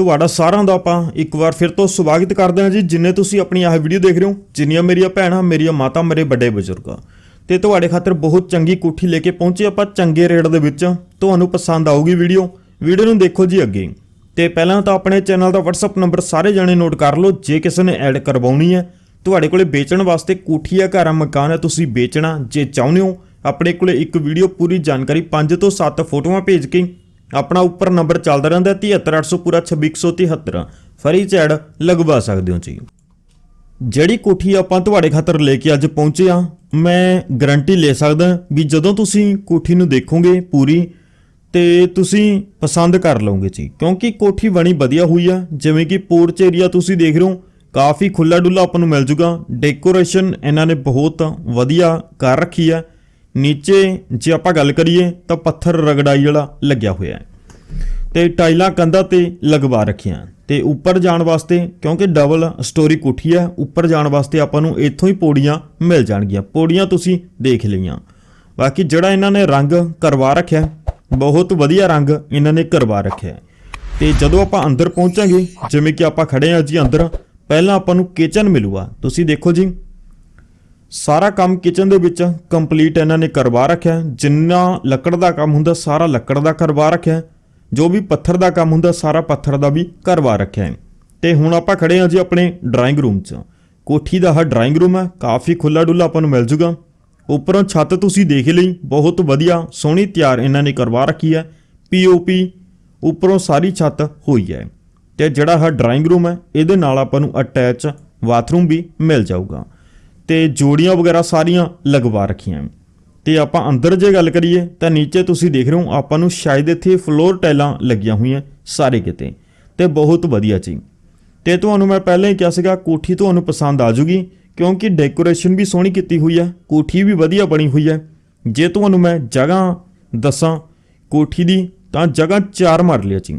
ਤੁਹਾਡਾ ਸਾਰਿਆਂ ਦਾ ਆਪਾਂ ਇੱਕ ਵਾਰ ਫਿਰ ਤੋਂ ਸਵਾਗਤ ਕਰਦੇ ਹਾਂ ਜੀ। ਜਿੰਨੇ ਤੁਸੀਂ ਆਪਣੀ ਆਹ ਵੀਡੀਓ ਦੇਖ ਰਹੇ ਹੋ, ਜਿੰਨੀਆਂ ਮੇਰੀਆਂ ਭੈਣਾਂ, ਮੇਰੀਆਂ ਮਾਤਾ, ਮੇਰੇ ਵੱਡੇ ਬਜ਼ੁਰਗ। ਤੇ ਤੁਹਾਡੇ ਖਾਤਰ ਬਹੁਤ ਚੰਗੀ ਕੋਠੀ ਲੈ ਕੇ ਪਹੁੰਚੇ ਆਪਾਂ ਚੰਗੇ ਰੇਟ ਦੇ ਵਿੱਚ। ਤੁਹਾਨੂੰ ਪਸੰਦ ਆਊਗੀ ਵੀਡੀਓ ਵੀਡੀਓ ਨੂੰ ਦੇਖੋ ਜੀ ਅੱਗੇ। ਤੇ ਪਹਿਲਾਂ ਤਾਂ ਆਪਣੇ ਚੈਨਲ ਦਾ WhatsApp ਨੰਬਰ ਸਾਰੇ ਜਾਣੇ ਨੋਟ ਕਰ ਲਓ। ਜੇ ਕਿਸੇ ਨੇ ਐਡ ਕਰਵਾਉਣੀ ਹੈ, ਤੁਹਾਡੇ ਕੋਲੇ ਵੇਚਣ ਵਾਸਤੇ ਕੋਠੀ ਆ ਘਰ ਆ ਮਕਾਨ ਹੈ, ਤੁਸੀਂ ਵੇਚਣਾ, ਜੇ ਚਾਹੁੰਦੇ ਹੋ, ਆਪਣੇ ਕੋਲੇ ਇੱਕ ਵੀਡੀਓ ਪੂਰੀ ਜਾਣਕਾਰੀ 5 ਤੋਂ 7 ਫੋਟੋਆਂ ਭੇਜ ਕੇ ਆਪਣਾ ਉੱਪਰ ਨੰਬਰ ਚੱਲਦਾ ਰਹਿੰਦਾ 73800 ਪੂਰਾ 2673 ਫਰੀ ਚੈਡ ਲਗਵਾ ਸਕਦੇ ਹੋ ਜੀ। ਜਿਹੜੀ ਕੋਠੀ ਆਪਾਂ ਤੁਹਾਡੇ ਖਾਤਰ ਲੈ ਕੇ ਅੱਜ ਪਹੁੰਚੇ ਆ ਮੈਂ ਗਾਰੰਟੀ ਲੈ ਸਕਦਾ ਵੀ ਜਦੋਂ ਤੁਸੀਂ ਕੋਠੀ ਨੂੰ ਦੇਖੋਗੇ ਪੂਰੀ, ਤੇ ਤੁਸੀਂ ਪਸੰਦ ਕਰ ਲਓਗੇ ਜੀ। ਕਿਉਂਕਿ ਕੋਠੀ ਬਣੀ ਵਧੀਆ ਹੋਈ ਆ, ਜਿਵੇਂ ਕਿ ਪੋਰਚ ਏਰੀਆ ਤੁਸੀਂ ਦੇਖ ਰਹੇ ਹੋ, ਕਾਫੀ ਖੁੱਲਾ ਡੁੱਲਾ ਆਪਾਂ ਨੂੰ ਮਿਲ ਜੂਗਾ। ਡੈਕੋਰੇਸ਼ਨ ਇਹਨਾਂ ਨੇ ਬਹੁਤ ਵਧੀਆ ਕਰ ਰੱਖੀ ਆ। ਨੀਚੇ ਜੇ ਆਪਾਂ ਗੱਲ ਕਰੀਏ ਤਾਂ ਪੱਥਰ ਰਗੜਾਈ ਵਾਲਾ ਲੱਗਿਆ ਹੋਇਆ ਹੈ। ਤੇ ਟਾਈਲਾਂ ਕੰਧਾਂ ਤੇ ਲਗਵਾ ਰੱਖੀਆਂ। ਤੇ ਉੱਪਰ ਜਾਣ ਵਾਸਤੇ, ਕਿਉਂਕਿ ਡਬਲ ਸਟੋਰੀ ਕੋਠੀ ਹੈ, ਉੱਪਰ ਜਾਣ ਵਾਸਤੇ ਆਪਾਂ ਨੂੰ ਇੱਥੋਂ ਹੀ ਪੌੜੀਆਂ ਮਿਲ ਜਾਣਗੀਆਂ। ਪੌੜੀਆਂ ਤੁਸੀਂ ਦੇਖ ਲਈਆਂ। ਬਾਕੀ ਜਿਹੜਾ ਇਹਨਾਂ ਨੇ ਰੰਗ ਕਰਵਾ ਰੱਖਿਆ, ਬਹੁਤ ਵਧੀਆ ਰੰਗ ਇਹਨਾਂ ਨੇ ਕਰਵਾ ਰੱਖਿਆ ਹੈ। ਤੇ ਜਦੋਂ ਆਪਾਂ ਅੰਦਰ ਪਹੁੰਚਾਂਗੇ, ਜਿਵੇਂ ਕਿ ਆਪਾਂ ਖੜੇ ਹਾਂ ਜੀ ਅੰਦਰ, ਪਹਿਲਾਂ ਆਪਾਂ ਨੂੰ ਕਿਚਨ ਮਿਲੂਗਾ। ਤੁਸੀਂ ਦੇਖੋ ਜੀ ਸਾਰਾ ਕੰਮ ਕਿਚਨ ਦੇ ਵਿੱਚ ਕੰਪਲੀਟ ਇਹਨਾਂ ਨੇ ਕਰਵਾ ਰੱਖਿਆ। ਜਿੰਨਾ ਲੱਕੜ ਦਾ ਕੰਮ ਹੁੰਦਾ, ਸਾਰਾ ਲੱਕੜ ਦਾ ਕਰਵਾ ਰੱਖਿਆ। ਜੋ ਵੀ ਪੱਥਰ ਦਾ ਕੰਮ ਹੁੰਦਾ, ਸਾਰਾ ਪੱਥਰ ਦਾ ਵੀ ਕਰਵਾ ਰੱਖਿਆ। ਹੈ ਤੇ ਹੁਣ ਆਪਾਂ ਖੜੇ ਹਾਂ ਜੀ ਆਪਣੇ ਡਰਾਇੰਗ ਰੂਮ 'ਚ। ਕੋਠੀ ਦਾ ਆਹ ਡਰਾਇੰਗ ਰੂਮ ਹੈ, ਕਾਫੀ ਖੁੱਲਾ ਡੁੱਲਾ ਆਪਾਂ ਨੂੰ ਮਿਲ ਜੂਗਾ। ਉੱਪਰੋਂ ਛੱਤ ਤੁਸੀਂ ਦੇਖ ਲਈ, ਬਹੁਤ ਵਧੀਆ, ਸੋਹਣੀ ਤਿਆਰ ਇਹਨਾਂ ਨੇ ਕਰਵਾ ਰੱਖੀ ਹੈ। ਪੀਓਪੀ ਉੱਪਰੋਂ ਸਾਰੀ ਛੱਤ ਹੋਈ ਹੈ। ਤੇ ਜਿਹੜਾ ਆਹ ਡਰਾਇੰਗ ਰੂਮ ਹੈ, ਇਹਦੇ ਨਾਲ ਆਪਾਂ ਨੂੰ ਅਟੈਚ ਬਾਥਰੂਮ ਵੀ ਮਿਲ ਜਾਊਗਾ। ਤੇ ਜੋੜੀਆਂ ਵਗੈਰਾ ਸਾਰੀਆਂ ਲਗਵਾ ਰੱਖੀਆਂ ਤੇ ਆਪਾਂ ਅੰਦਰ ਜੇ ਗੱਲ ਕਰੀਏ, ਤਾਂ ਨੀਚੇ ਤੁਸੀਂ ਦੇਖ ਰਹੇ ਹੋ, ਆਪਾਂ ਨੂੰ ਸ਼ਾਇਦ ਇੱਥੇ ਫਲੋਰ ਟਾਈਲਾਂ ਲੱਗੀਆਂ ਹੋਈਆਂ ਸਾਰੇ ਕਿਤੇ। ਤੇ ਬਹੁਤ ਵਧੀਆ ਜੀ ਤੇ ਤੁਹਾਨੂੰ ਮੈਂ ਪਹਿਲਾਂ ਹੀ ਕਿਹਾ ਸੀਗਾ, ਕੋਠੀ ਤੁਹਾਨੂੰ ਪਸੰਦ ਆ ਜੂਗੀ, ਕਿਉਂਕਿ ਡੈਕੋਰੇਸ਼ਨ ਵੀ ਸੋਹਣੀ ਕੀਤੀ ਹੋਈ ਹੈ, ਕੋਠੀ ਵੀ ਵਧੀਆ ਬਣੀ ਹੋਈ ਹੈ। ਜੇ ਤੁਹਾਨੂੰ ਮੈਂ ਜਗ੍ਹਾ ਦੱਸਾਂ ਕੋਠੀ ਦੀ, ਤਾਂ ਜਗ੍ਹਾ 4 ਮਰਲੇ ਚ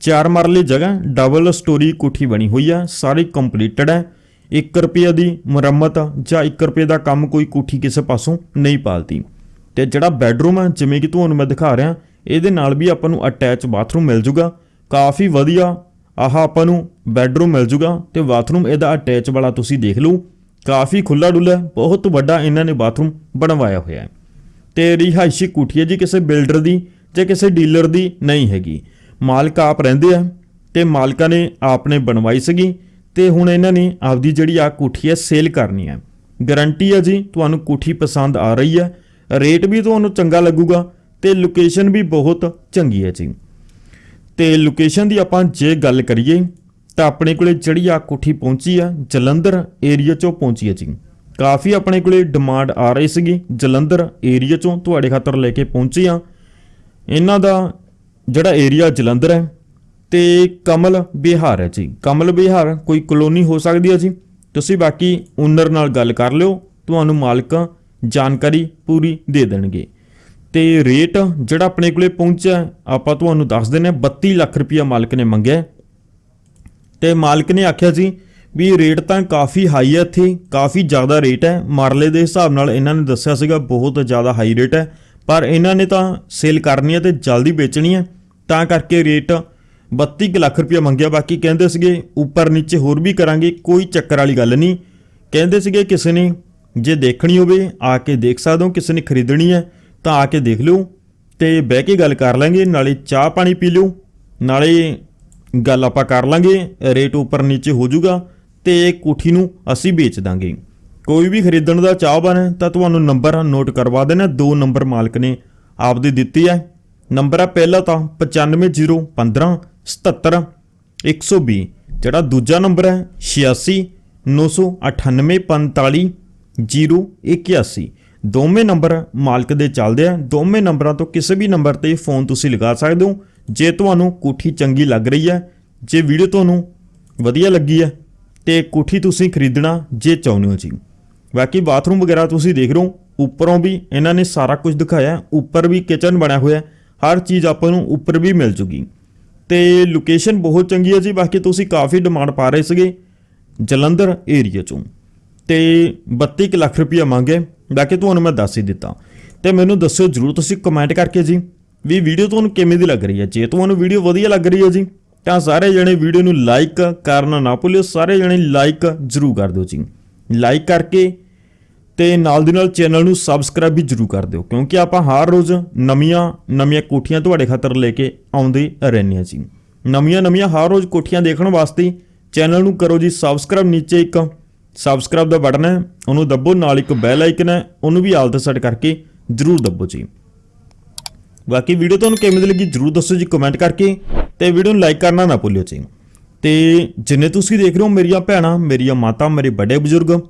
ਚਾਰ ਮਰਲੇ ਜਗ੍ਹਾ ਡਬਲ ਸਟੋਰੀ ਕੋਠੀ ਬਣੀ ਹੋਈ ਹੈ, ਸਾਰੀ ਕੰਪਲੀਟਡ ਹੈ। 1 ਰੁਪਏ ਦੀ ਮੁਰੰਮਤ ਜਾਂ 1 ਰੁਪਏ ਦਾ ਕੰਮ ਕੋਈ ਕੋਠੀ ਕਿਸੇ ਪਾਸੋਂ ਨਹੀਂ ਪਾਲਦੀ। ਤੇ ਜਿਹੜਾ ਬੈੱਡਰੂਮ ਹੈ ਜਿਵੇਂ ਕਿ ਤੁਹਾਨੂੰ ਮੈਂ ਦਿਖਾ ਰਿਹਾ, ਇਹਦੇ ਨਾਲ ਵੀ ਆਪਾਂ ਨੂੰ ਅਟੈਚ ਬਾਥਰੂਮ ਮਿਲ ਜੂਗਾ। ਕਾਫੀ ਵਧੀਆ ਆਹ ਆਪਾਂ ਨੂੰ ਬੈੱਡਰੂਮ ਮਿਲ ਜੂਗਾ ਤੇ ਬਾਥਰੂਮ ਇਹਦਾ ਅਟੈਚ ਵਾਲਾ ਤੁਸੀਂ ਦੇਖ ਲਓ। ਕਾਫੀ ਖੁੱਲਾ ਡੁੱਲਾ ਬਹੁਤ ਵੱਡਾ ਇਹਨਾਂ ਨੇ ਬਾਥਰੂਮ ਬਣਵਾਇਆ ਹੋਇਆ ਹੈ। ਤੇ ਰਿਹਾਇਸ਼ੀ ਕੋਠੀ ਹੈ ਜੀ ਕਿਸੇ ਬਿਲਡਰ ਦੀ ਜਾਂ ਕਿਸੇ ਡੀਲਰ ਦੀ ਨਹੀਂ ਹੈਗੀ। ਮਾਲਕ ਆਪ ਰਹਿੰਦੇ ਆ ਤੇ ਮਾਲਕਾਂ ਨੇ ਆਪ ਨੇ ਬਣਵਾਈ ਸੀਗੀ। ਤੇ ਹੁਣ ਇਹਨਾਂ ਨੇ ਆਪਦੀ ਜਿਹੜੀ ਆ ਕੋਠੀ ਹੈ ਸੇਲ ਕਰਨੀ ਹੈ ਗਾਰੰਟੀ ਹੈ ਜੀ, ਤੁਹਾਨੂੰ ਕੋਠੀ ਪਸੰਦ ਆ ਰਹੀ ਹੈ ਰੇਟ ਵੀ ਤੁਹਾਨੂੰ ਚੰਗਾ ਲੱਗੂਗਾ ਤੇ ਲੋਕੇਸ਼ਨ ਵੀ ਬਹੁਤ ਚੰਗੀ ਹੈ ਜੀ। ਤੇ ਲੋਕੇਸ਼ਨ ਦੀ ਆਪਾਂ ਜੇ ਗੱਲ ਕਰੀਏ, ਤਾਂ ਆਪਣੇ ਕੋਲੇ ਜਿਹੜੀ ਆ ਕੋਠੀ ਪਹੁੰਚੀ ਆ, ਜਲੰਧਰ ਏਰੀਆ ਚੋਂ ਪਹੁੰਚੀ ਹੈ ਜੀ। ਕਾਫੀ ਆਪਣੇ ਕੋਲੇ ਡਿਮਾਂਡ ਆ ਰਹੀ ਸੀਗੀ, ਜਲੰਧਰ ਏਰੀਆ ਚੋਂ ਤੁਹਾਡੇ ਖਾਤਰ ਲੈ ਕੇ ਪਹੁੰਚੇ ਆ। ਇਹਨਾਂ ਦਾ ਜਿਹੜਾ ਏਰੀਆ ਜਲੰਧਰ ਹੈ ਤੇ ਕਮਲ ਬਿਹਾਰ ਹੈ ਜੀ। ਕਮਲ ਬਿਹਾਰ ਕੋਈ ਕਲੋਨੀ ਹੋ ਸਕਦੀ ਹੈ ਜੀ। ਤੁਸੀਂ ਬਾਕੀ ਓਨਰ ਨਾਲ ਗੱਲ ਕਰ ਲਿਓ, ਤੁਹਾਨੂੰ ਮਾਲਕ ਜਾਣਕਾਰੀ ਪੂਰੀ ਦੇ ਦੇਣਗੇ। ਤੇ ਰੇਟ ਜਿਹੜਾ ਆਪਣੇ ਕੋਲੇ ਪਹੁੰਚਿਆ, ਆਪਾਂ ਤੁਹਾਨੂੰ ਦੱਸ ਦਿੰਦੇ ਹਾਂ 32 ਲੱਖ ਰੁਪਇਆ ਮਾਲਕ ਨੇ ਮੰਗਿਆ। ਹੈ। ਤੇ ਮਾਲਕ ਨੇ ਆਖਿਆ ਜੀ ਵੀ ਰੇਟ ਤਾਂ ਕਾਫੀ ਹਾਈ ਹੈ ਇੱਥੇ, ਕਾਫੀ ਜ਼ਿਆਦਾ ਰੇਟ ਹੈ। ਮਾਰਲੇ ਦੇ ਹਿਸਾਬ ਨਾਲ ਇਹਨਾਂ ਨੇ ਦੱਸਿਆ ਸੀਗਾ ਬਹੁਤ ਜ਼ਿਆਦਾ ਹਾਈ ਰੇਟ ਹੈ। ਪਰ ਇਹਨਾਂ ਨੇ ਤਾਂ ਸੇਲ ਕਰਨੀ ਹੈ ਤੇ ਜਲਦੀ ਵੇਚਣੀ ਹੈ। ਤਾਂ ਕਰਕੇ ਰੇਟ 32 ਕੁ ਲੱਖ ਰੁਪਇਆ ਮੰਗਿਆ, ਬਾਕੀ ਕਹਿੰਦੇ ਸੀਗੇ ਉੱਪਰ ਨੀਚੇ ਹੋਰ ਵੀ ਕਰਾਂਗੇ, ਕੋਈ ਚੱਕਰ ਵਾਲੀ ਗੱਲ ਨਹੀਂ। ਕਹਿੰਦੇ ਸੀਗੇ ਕਿਸੇ ਨੇ ਜੇ ਦੇਖਣੀ ਹੋਵੇ, ਆ ਕੇ ਦੇਖ ਸਕਦੇ ਹੋ, ਕਿਸੇ ਨੇ ਖਰੀਦਣੀ ਹੈ, ਤਾਂ ਆ ਕੇ ਦੇਖ ਲਿਓ ਤੇ ਬਹਿ ਕੇ ਗੱਲ ਕਰ ਲਾਂਗੇ, ਨਾਲੇ ਚਾਹ ਪਾਣੀ ਪੀ ਲਿਓ, ਨਾਲੇ ਗੱਲ ਆਪਾਂ ਕਰ ਲਾਂਗੇ, ਰੇਟ ਉੱਪਰ ਨੀਚੇ ਹੋ ਜਾਊਗਾ ਤੇ ਕੋਠੀ ਨੂੰ ਅਸੀਂ ਵੇਚ ਦਾਂਗੇ। ਕੋਈ ਵੀ ਖਰੀਦਣ ਦਾ ਚਾਹਵਾਨ ਹੈ, ਤਾਂ ਤੁਹਾਨੂੰ ਨੰਬਰ ਨੋਟ ਕਰਵਾ ਦੇਣਾ, ਦੋ ਨੰਬਰ ਮਾਲਕ ਨੇ ਆਪਦੇ ਦਿੱਤੀ ਹੈ ਨੰਬਰ ਆ ਪਹਿਲਾ ਤਾਂ 95015 77 120 ਜਿਹੜਾ ਦੂਜਾ ਨੰਬਰ ਹੈ 86 998 081 ਦੋਵੇਂ ਨੰਬਰ ਮਾਲਕ ਦੇ ਚੱਲਦੇ ਆ। ਦੋਵੇਂ ਨੰਬਰਾਂ ਤੋਂ ਕਿਸੇ ਵੀ ਨੰਬਰ ਤੇ ਫੋਨ ਤੁਸੀਂ ਲਗਾ ਸਕਦੇ ਹੋ। ਜੇ ਤੁਹਾਨੂੰ ਕੋਠੀ ਚੰਗੀ ਲੱਗ ਰਹੀ ਹੈ, ਜੇ ਵੀਡੀਓ ਤੁਹਾਨੂੰ ਵਧੀਆ ਲੱਗੀ ਹੈ, ਤੇ ਕੋਠੀ ਤੁਸੀਂ ਖਰੀਦਣਾ ਜੇ ਚਾਹੁੰਦੇ ਹੋ ਜੀ। ਬਾਕੀ ਬਾਥਰੂਮ ਵਗੈਰਾ ਤੁਸੀਂ ਦੇਖ ਰਹੇ ਹੋ, ਉੱਪਰੋਂ ਵੀ ਇਹਨਾਂ ਨੇ ਸਾਰਾ ਕੁਝ ਦਿਖਾਇਆ। ਉੱਪਰ ਵੀ ਕਿਚਨ ਬਣਿਆ ਹੋਇਆ ਹਰ ਚੀਜ਼ ਆਪਾਂ ਨੂੰ ਉੱਪਰ ਵੀ ਮਿਲ ਜੂਗੀ। ਤੇ ਲੋਕੇਸ਼ਨ ਬਹੁਤ ਚੰਗੀ ਹੈ ਜੀ, ਬਾਕੀ ਤੁਸੀਂ ਕਾਫੀ ਡਿਮਾਂਡ ਪਾ ਰਹੇ ਸੀਗੇ ਜਲੰਧਰ ਏਰੀਆ ਚੋਂ। ਤੇ 32 ਕੁ ਲੱਖ ਰੁਪਇਆ ਮੰਗੇ ਬਾਕੀ ਤੁਹਾਨੂੰ ਮੈਂ ਦੱਸ ਹੀ ਦਿੱਤਾ। ਤੇ ਮੈਨੂੰ ਦੱਸਿਓ ਜਰੂਰ ਤੁਸੀਂ ਕਮੈਂਟ ਕਰਕੇ ਜੀ, ਵੀ ਵੀਡੀਓ ਤੁਹਾਨੂੰ ਕਿਵੇਂ ਦੀ ਲੱਗ ਰਹੀ ਹੈ? ਜੇ ਤੁਹਾਨੂੰ ਵੀਡੀਓ ਵਧੀਆ ਲੱਗ ਰਹੀ ਹੈ ਜੀ, ਤਾਂ ਸਾਰੇ ਜਣੇ ਵੀਡੀਓ ਨੂੰ ਲਾਈਕ ਕਰਨਾ ਨਾ ਭੁੱਲਿਓ, ਸਾਰੇ ਜਣੇ ਲਾਈਕ ਜ਼ਰੂਰ ਕਰ ਦਿਓ ਜੀ। ਲਾਈਕ ਕਰਕੇ ਤੇ ਨਾਲ ਦੀ ਨਾਲ ਚੈਨਲ ਨੂੰ ਸਬਸਕ੍ਰਾਈਬ ਵੀ ਜਰੂਰ ਕਰ ਦਿਓ, ਕਿਉਂਕਿ ਆਪਾਂ ਹਰ ਰੋਜ਼ ਨਵੀਆਂ ਨਵੀਆਂ ਕੋਠੀਆਂ ਤੁਹਾਡੇ ਖਾਤਰ ਲੈ ਕੇ ਆਉਂਦੇ ਰਹਿੰਦੇ ਹਾਂ ਜੀ। ਨਵੀਆਂ ਨਵੀਆਂ ਹਰ ਰੋਜ਼ ਕੋਠੀਆਂ ਦੇਖਣ ਵਾਸਤੇ ਚੈਨਲ ਨੂੰ ਕਰੋ ਜੀ ਸਬਸਕ੍ਰਾਈਬ ਨੀਚੇ ਇੱਕ ਸਬਸਕ੍ਰਾਈਬ ਦਾ ਬਟਨ ਹੈ, ਉਹਨੂੰ ਦੱਬੋ, ਨਾਲ ਇੱਕ ਬੈਲ ਆਈਕਨ ਹੈ, ਉਹਨੂੰ ਵੀ ਆਲ ਤੇ ਸੈੱਟ ਕਰਕੇ ਜਰੂਰ ਦੱਬੋ ਜੀ। ਬਾਕੀ ਵੀਡੀਓ ਤੁਹਾਨੂੰ ਕਿਵੇਂ ਦੀ ਲੱਗੀ ਜਰੂਰ ਦੱਸੋ ਜੀ ਕਮੈਂਟ ਕਰਕੇ, ਤੇ ਵੀਡੀਓ ਨੂੰ ਲਾਈਕ ਕਰਨਾ ਨਾ ਭੁੱਲਿਓ ਜੀ। ਤੇ ਜਿੰਨੇ ਤੁਸੀਂ ਦੇਖ ਰਹੇ ਹੋ ਮੇਰੀਆਂ ਭੈਣਾਂ, ਮੇਰੀਆਂ ਮਾਤਾ, ਮੇਰੇ ਵੱਡੇ ਬਜ਼ੁਰਗ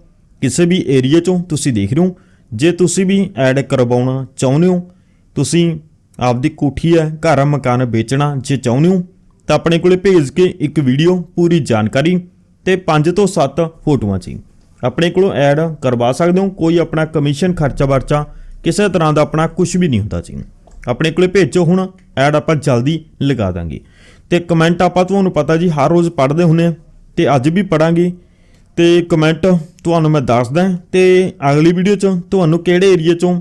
ਕਿਸੇ ਵੀ ਏਰੀਆ ਚੋਂ ਤੁਸੀਂ ਦੇਖ ਰਹੇ ਹੋ, ਜੇ ਤੁਸੀਂ ਵੀ ਐਡ ਕਰਵਾਉਣਾ ਚਾਹੁੰਦੇ ਹੋ, ਤੁਸੀਂ ਆਪਦੀ ਕੋਠੀ ਹੈ, ਘਰ ਮਕਾਨ ਵੇਚਣਾ ਜੇ ਚਾਹੁੰਦੇ ਹੋ, ਤਾਂ ਆਪਣੇ ਕੋਲੇ ਭੇਜ ਕੇ ਇੱਕ ਵੀਡੀਓ ਪੂਰੀ ਜਾਣਕਾਰੀ ਤੇ 5 ਤੋਂ 7 ਫੋਟੋਆਂ ਚ ਆਪਣੇ ਕੋਲੋਂ ਐਡ ਕਰਵਾ ਸਕਦੇ ਹੋ, ਕੋਈ ਆਪਣਾ ਕਮਿਸ਼ਨ ਖਰਚਾ ਵਰਚਾ ਕਿਸੇ ਤਰ੍ਹਾਂ ਦਾ ਆਪਣਾ ਕੁਝ ਵੀ ਨਹੀਂ ਹੁੰਦਾ ਜੀ। ਆਪਣੇ ਕੋਲੇ ਭੇਜੋ ਹੁਣ ਐਡ ਆਪਾਂ ਜਲਦੀ ਲਗਾ ਦਾਂਗੇ। ਤੇ ਕਮੈਂਟ ਆਪਾਂ ਤੁਹਾਨੂੰ ਪਤਾ ਜੀ, ਹਰ ਰੋਜ਼ ਪੜ੍ਹਦੇ ਹੁੰਨੇ ਆ ਤੇ ਅੱਜ ਵੀ ਪੜਾਂਗੇ ਤੇ ਕਮੈਂਟ ਤੁਹਾਨੂੰ ਮੈਂ ਦੱਸਦਾ ਤੇ ਅਗਲੀ ਵੀਡੀਓ 'ਚ ਤੁਹਾਨੂੰ ਕਿਹੜੇ ਏਰੀਆ 'ਚੋਂ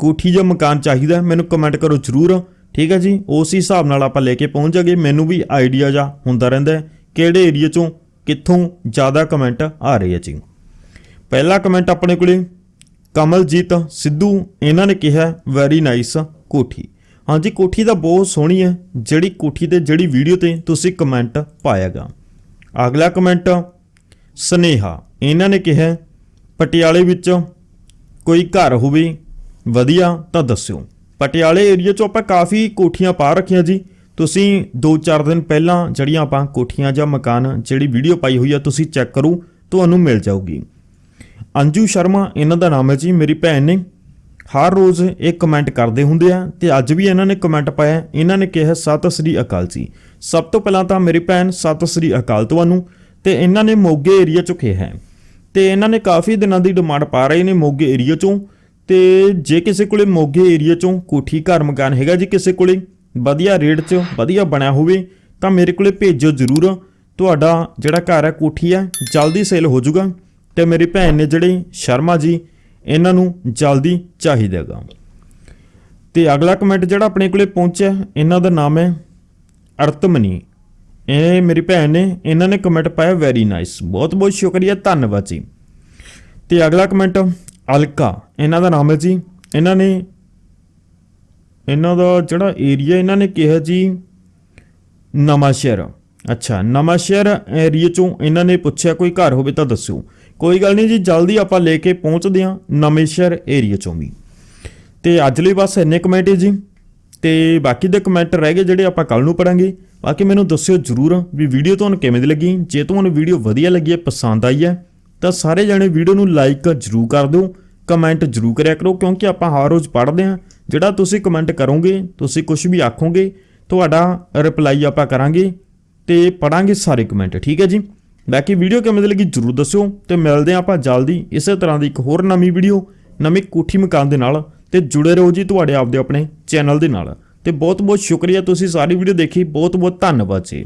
ਕੋਠੀ ਜਾਂ ਮਕਾਨ ਚਾਹੀਦਾ ਮੈਨੂੰ ਕਮੈਂਟ ਕਰੋ ਜਰੂਰ। ਠੀਕ ਹੈ ਜੀ? ਉਸ ਹਿਸਾਬ ਨਾਲ ਆਪਾਂ ਲੈ ਕੇ ਪਹੁੰਚ ਜਾਗੇ। ਮੈਨੂੰ ਵੀ ਆਈਡੀਆ ਜਾਂ ਹੁੰਦਾ ਰਹਿੰਦਾ ਕਿਹੜੇ ਏਰੀਆ 'ਚੋਂ ਕਿੱਥੋਂ ਜ਼ਿਆਦਾ ਕਮੈਂਟ ਆ ਰਹੇ ਆ ਜੀ। ਪਹਿਲਾ ਕਮੈਂਟ ਆਪਣੇ ਕੋਲੇ, ਕਮਲਜੀਤ ਸਿੱਧੂ, ਇਹਨਾਂ ਨੇ ਕਿਹਾ ਵੈਰੀ ਨਾਈਸ ਕੋਠੀ। ਹਾਂਜੀ, ਕੋਠੀ ਤਾਂ ਬਹੁਤ ਸੋਹਣੀ ਹੈ। ਜਿਹੜੀ ਕੋਠੀ ਤੇ, ਜਿਹੜੀ ਵੀਡੀਓ ਤੇ ਤੁਸੀਂ ਕਮੈਂਟ ਪਾਇਆਗਾ ਅਗਲਾ ਕਮੈਂਟ ਸਨੇਹਾ। ਇਹਨਾਂ ਨੇ ਕਿਹਾ, ਪਟਿਆਲੇ ਵਿੱਚ ਕੋਈ ਘਰ ਹੋਵੇ, ਵਧੀਆ ਤਾਂ ਦੱਸਿਓ। ਪਟਿਆਲੇ ਏਰੀਆ 'ਚ ਆਪਾਂ ਕਾਫੀ ਕੋਠੀਆਂ ਪਾ ਰੱਖੀਆਂ ਜੀ। ਤੁਸੀਂ 2-4 ਦਿਨ ਪਹਿਲਾਂ ਜਿਹੜੀਆਂ ਆਪਾਂ ਕੋਠੀਆਂ ਜਾਂ ਮਕਾਨ, ਜਿਹੜੀ ਵੀਡੀਓ ਪਾਈ ਹੋਈ ਆ, ਤੁਸੀਂ ਚੈੱਕ ਕਰੋ, ਤੁਹਾਨੂੰ ਮਿਲ ਜਾਊਗੀ। ਅੰਜੂ ਸ਼ਰਮਾ, ਇਹਨਾਂ ਦਾ ਨਾਮ ਹੈ ਜੀ, ਮੇਰੀ ਭੈਣ ਨੇ। ਹਰ ਰੋਜ਼ ਇਹ ਕਮੈਂਟ ਕਰਦੇ ਹੁੰਦੇ ਆ ਤੇ ਅੱਜ ਵੀ ਇਹਨਾਂ ਨੇ ਕਮੈਂਟ ਪਾਇਆ। ਇਹਨਾਂ ਨੇ ਕਿਹਾ, ਸਤਿ ਸ੍ਰੀ ਅਕਾਲ ਜੀ। ਸਭ ਤੋਂ ਪਹਿਲਾਂ ਤਾਂ ਮੇਰੀ ਭੈਣ, ਸਤਿ ਸ੍ਰੀ ਅਕਾਲ ਤੁਹਾਨੂੰ। ਤੇ ਇਹਨਾਂ ਨੇ ਮੋਗੇ ਏਰੀਆ ਚੋਂ ਕਿਹਾ ਹੈ। ਤੇ ਇਹਨਾਂ ਨੇ ਕਾਫੀ ਦਿਨਾਂ ਦੀ ਡਿਮਾਂਡ ਪਾ ਰਹੇ ਨੇ ਮੋਗੇ ਏਰੀਆ ਚੋਂ। ਤੇ ਜੇ ਕਿਸੇ ਕੋਲੇ ਮੋਗੇ ਏਰੀਆ ਚੋਂ ਕੋਠੀ ਘਰ ਮਕਾਨ ਹੈਗਾ ਜੀ ਕਿਸੇ ਕੋਲੇ, ਵਧੀਆ ਰੇਟ 'ਚ ਵਧੀਆ ਬਣਿਆ ਹੋਵੇ, ਤਾਂ ਮੇਰੇ ਕੋਲੇ ਭੇਜੋ ਜ਼ਰੂਰ। ਤੁਹਾਡਾ ਜਿਹੜਾ ਘਰ ਹੈ ਕੋਠੀ ਹੈ, ਜਲਦੀ ਸੇਲ ਹੋ ਜਾਊਗਾ। ਤੇ ਮੇਰੀ ਭੈਣ ਨੇ ਜਿਹੜੇ ਸ਼ਰਮਾ ਜੀ, ਇਹਨਾਂ ਨੂੰ ਜਲਦੀ ਚਾਹੀਦਾਗਾ ਤੇ ਅਗਲਾ ਕਮੈਂਟ ਜਿਹੜਾ ਆਪਣੇ ਕੋਲੇ ਪਹੁੰਚਿਆ, ਇਹਨਾਂ ਦਾ ਨਾਮ ਹੈ ਅਰਤਮਨੀ। ਇਹ ਮੇਰੀ ਭੈਣ ਨੇ, ਇਹਨਾਂ ਨੇ ਕਮੈਂਟ ਪਾਇਆ ਵੈਰੀ ਨਾਈਸ ਬਹੁਤ ਬਹੁਤ ਸ਼ੁਕਰੀਆ, ਧੰਨਵਾਦ ਜੀ। ਤੇ ਅਗਲਾ ਕਮੈਂਟ ਅਲਕਾ, ਇਹਨਾਂ ਦਾ ਨਾਮ ਹੈ ਜੀ, ਇਹਨਾਂ ਨੇ, ਇਹਨਾਂ ਦਾ ਜਿਹੜਾ ਏਰੀਆ ਇਹਨਾਂ ਨੇ ਕਿਹਾ ਜੀ, ਨਵਾਂਸ਼ਹਿਰ। ਅੱਛਾ ਨਵਾਂ ਸ਼ਹਿਰ ਏਰੀਆ ਚੋਂ ਇਹਨਾਂ ਨੇ ਪੁੱਛਿਆ, ਕੋਈ ਘਰ ਹੋਵੇ ਤਾਂ ਦੱਸੋ ਕੋਈ ਗੱਲ ਨਹੀਂ ਜੀ, ਜਲਦੀ ਆਪਾਂ ਲੈ ਕੇ ਪਹੁੰਚਦੇ ਹਾਂ ਨਵੇਂ ਸ਼ਹਿਰ ਏਰੀਆ ਚੋਂ ਵੀ। ਤੇ ਅੱਜ ਲਈ ਬਸ ਇੰਨੇ ਕਮੈਂਟ ਜੀ। ਤੇ ਬਾਕੀ ਦੇ ਕਮੈਂਟ ਰਹਿ ਗਏ, ਜਿਹੜੇ ਆਪਾਂ ਕੱਲ ਨੂੰ ਪੜਾਂਗੇ ਬਾਕੀ ਮੈਨੂੰ ਦੱਸਿਓ ਜਰੂਰ ਵੀ ਵੀਡੀਓ ਤੁਹਾਨੂੰ ਕਿਵੇਂ ਦੀ ਲੱਗੀ। ਜੇ ਤੁਹਾਨੂੰ ਵੀਡੀਓ ਵਧੀਆ ਲੱਗੀ ਹੈ, ਪਸੰਦ ਆਈ ਹੈ, ਤਾਂ ਸਾਰੇ ਜਣੇ ਵੀਡੀਓ ਨੂੰ ਲਾਈਕ ਜਰੂਰ ਕਰ ਦਿਓ ਕਮੈਂਟ ਜਰੂਰ ਕਰਿਆ ਕਰੋ, ਕਿਉਂਕਿ ਆਪਾਂ ਹਰ ਰੋਜ਼ ਪੜ੍ਹਦੇ ਹਾਂ। ਜਿਹੜਾ ਤੁਸੀਂ ਕਮੈਂਟ ਕਰੋਗੇ, ਤੁਸੀਂ ਕੁਝ ਵੀ ਆਖੋਗੇ, ਤੁਹਾਡਾ ਰਿਪਲਾਈ ਆਪਾਂ ਕਰਾਂਗੇ ਤੇ ਪੜਾਂਗੇ ਸਾਰੇ ਕਮੈਂਟ ਠੀਕ ਹੈ ਜੀ? ਬਾਕੀ ਵੀਡੀਓ ਕਿਵੇਂ ਦੀ ਲੱਗੀ ਜਰੂਰ ਦੱਸਿਓ ਤੇ ਮਿਲਦੇ ਹਾਂ ਆਪਾਂ ਜਲਦੀ। ਇਸੇ ਤਰ੍ਹਾਂ ਦੀ ਇੱਕ ਹੋਰ ਨਵੀਂ ਵੀਡੀਓ, ਨਵੀਂ ਕੋਠੀ ਮਕਾਨ ਦੇ ਨਾਲ ਤੇ ਜੁੜੇ ਰਹੋ ਜੀ ਤੁਹਾਡੇ ਆਪਦੇ ਆਪਣੇ ਚੈਨਲ ਦੇ ਨਾਲ। ਤੇ ਬਹੁਤ ਬਹੁਤ ਸ਼ੁਕਰੀਆ ਤੁਸੀਂ ਸਾਰੀ ਵੀਡੀਓ ਦੇਖੀ ਬਹੁਤ ਬਹੁਤ ਧੰਨਵਾਦ ਜੀ।